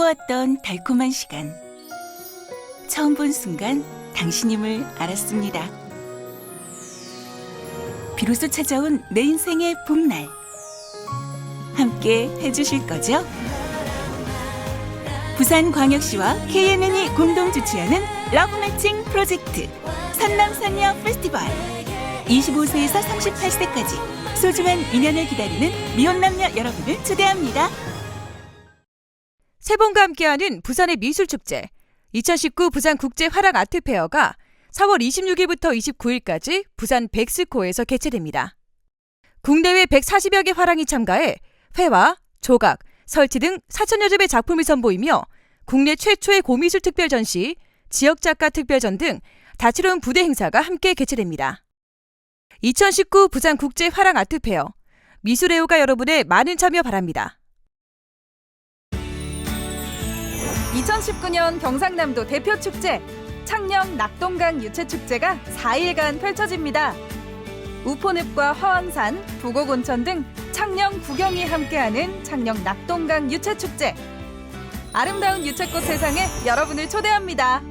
꿈꿔왔던 달콤한 시간. 처음 본 순간 당신임을 알았습니다. 비로소 찾아온 내 인생의 봄날. 함께 해주실 거죠? 부산광역시와 KNN이 공동 주최하는 러브 매칭 프로젝트 산남산녀 페스티벌 25세에서 38세까지 소중한 인연을 기다리는 미혼 남녀 여러분을 초대합니다. 세 번과 함께하는 부산의 미술축제 2019 부산 국제 화랑 아트 페어가 4월 26일부터 29일까지 부산 백스코에서 개최됩니다. 국내외 140여 개 화랑이 참가해 회화, 조각, 설치 등 4천여 점의 작품을 선보이며 국내 최초의 고미술 특별 전시, 지역 작가 특별전 등 다채로운 부대 행사가 함께 개최됩니다. 2019 부산 국제 화랑 아트 페어 미술애호가 여러분의 많은 참여 바랍니다. 2019년 경상남도 대표 축제 창녕 낙동강 유채축제가 4일간 펼쳐집니다. 우포늪과 화왕산, 부곡온천 등 창녕 구경이 함께하는 창녕 낙동강 유채축제. 아름다운 유채꽃 세상에 여러분을 초대합니다.